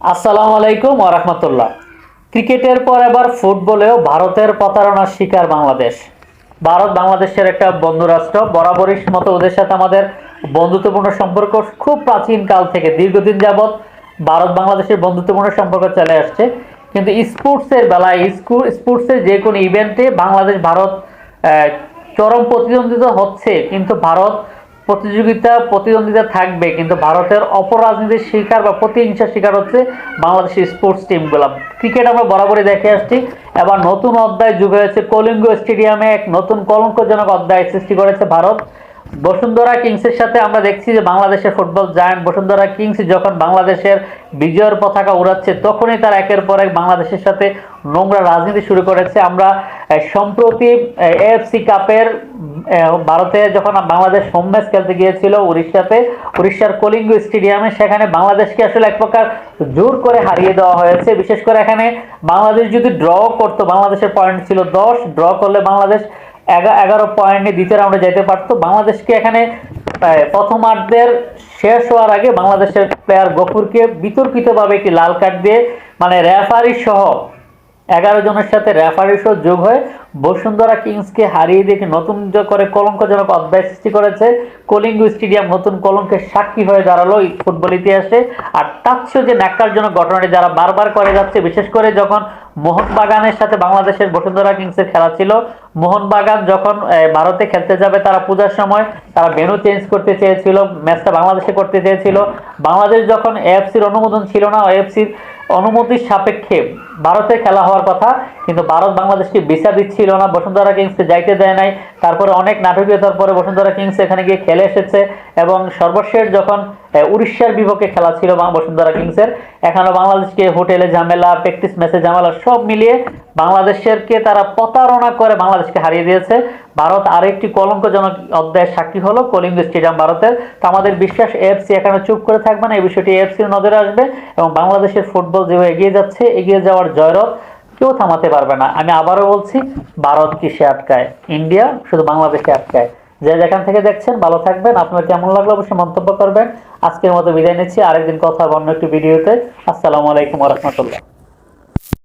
আসসালামু আলাইকুম ওরহমতুল্লাহ ক্রিকেটের পর এবার ফুটবলেও ভারতের প্রতারণার শিকার বাংলাদেশ। ভারত বাংলাদেশের একটা বন্ধুরাষ্ট্র, বরাবরই মতো ওদের সাথে আমাদের বন্ধুত্বপূর্ণ সম্পর্ক খুব প্রাচীন কাল থেকে, দীর্ঘদিন যাবৎ ভারত বাংলাদেশের বন্ধুত্বপূর্ণ সম্পর্ক চলে আসছে। কিন্তু স্পোর্টসের বেলায় স্কুল স্পোর্টসের যে কোনো ইভেন্টে বাংলাদেশ ভারত চরম প্রতিদ্বন্দ্বিতা হচ্ছে, কিন্তু ভারত প্রতিযোগিতা, প্রতিদ্বন্দ্বিতা থাকবে, কিন্তু ভারতের অপরাজনীতির শিকার বা প্রতিহিংসার শিকার হচ্ছে বাংলাদেশের স্পোর্টস টিমগুলো ক্রিকেট আমরা বরাবরই দেখে আসছি। এবার নতুন অধ্যায় যুগ হয়েছে। কলিঙ্গ স্টেডিয়ামে এক নতুন কলঙ্কজনক অধ্যায় সৃষ্টি করেছে ভারত। বসুন্ধরা কিংসের সাথে আমরা দেখছি যে বাংলাদেশের ফুটবল জায়ান্ট। বসুন্ধরা কিংস যখন বাংলাদেশের বিজয়ের পতাকা উড়াচ্ছে, তখনই তার একের পর এক বাংলাদেশের সাথে নোংরা রাজনীতি শুরু করেছে। আমরা সম্প্রতি এএফসি কাপের ভারতে যখন বাংলাদেশ হোম ম্যাচ খেলতে গিয়েছিল উড়িষ্যাতে, উড়িষ্যার কলিঙ্গ স্টেডিয়ামে, সেখানে বাংলাদেশকে আসলে এক প্রকার জোর করে হারিয়ে দেওয়া হয়েছে। বিশেষ করে এখানে বাংলাদেশ যদি ড্র করতো, বাংলাদেশের পয়েন্ট ছিল দশ ড্র করলে বাংলাদেশ এগারো পয়েন্টে দ্বিতীয় রাউন্ডে যেতে পারতো। বাংলাদেশকে এখানে প্রথমার্ধের শেষ হওয়ার আগে বাংলাদেশের প্লেয়ার গফুরকে বিতর্কিতভাবে একটি লাল কার্ড দিয়ে মানে রেফারি সহ এগারো জনের সাথে রেফারি সহ যোগ হয়ে বসুন্ধরা কিংসকে হারিয়ে দিয়ে নতুন করে কলঙ্কজনক অধ্যায় সৃষ্টি করেছে। কলিঙ্গ স্টেডিয়াম নতুন কলঙ্কের সাক্ষী হয়ে দাঁড়াল ফুটবল ইতিহাসে। আর তাচ্ছ যে ন্যাক্কারজনক ঘটনাটি যারা বারবার করে যাচ্ছে, বিশেষ করে যখন মোহনবাগানের সাথে বাংলাদেশের বসুন্ধরা কিংসের খেলা ছিল। মোহনবাগান যখন ভারতে খেলতে যাবে তারা পূজার সময়, তারা ভেনু চেঞ্জ করতে চেয়েছিল, ম্যাচটা বাংলাদেশে করতে চেয়েছিল। বাংলাদেশ যখন এএফসির অনুমোদন ছিল না, এএফসির অনুমতির সাপেক্ষে ভারতে খেলা হওয়ার কথা, কিন্তু ভারত বাংলাদেশকে ভিসা দিচ্ছিল না, বসুন্ধরা কিংসকে যাইতে দেয় নাই। তারপরে অনেক নাটকীয়তার পরে বসুন্ধরা কিংস এখানে গিয়ে খেলে এসেছে এবং সর্বশেষ যখন উড়িষ্যার বিপক্ষে খেলা ছিল বসুন্ধরা কিংসের। এখানে বাংলাদেশকে হোটেলে ঝামেলা, প্র্যাকটিস ম্যাচে ঝামেলা সব মিলিয়ে বাংলাদেশেরকে তারা প্রতারণা করে বাংলাদেশকে হারিয়ে দিয়েছে। ভারত আরেকটি কলঙ্কজনক অধ্যায়ের সাক্ষী হলো কলিঙ্গ স্টেডিয়াম ভারতের। তো আমাদের বিশ্বাস, এফসি এখানে চুপ করে থাকবে না, এই বিষয়টি এফসির নজরে আসবে এবং বাংলাদেশের ফুটবল যেভাবে এগিয়ে যাচ্ছে, এগিয়ে যাওয়ার জয়রথ কেউ থামাতে পারবে না। আমি আবারও বলছি, ভারত কিসে আটকায়? ইন্ডিয়া শুধু বাংলাদেশে আটকায়? যে যেখান থেকে দেখছেন, ভালো থাকবেন। আপনার কেমন লাগল অবশ্যই মন্তব্য করবেন। আজকের মতো বিদায় নিচ্ছি। আরেকদিন কথা অন্য একটি ভিডিওতে। আসসালামু আলাইকুম রহমতুল্লাহ।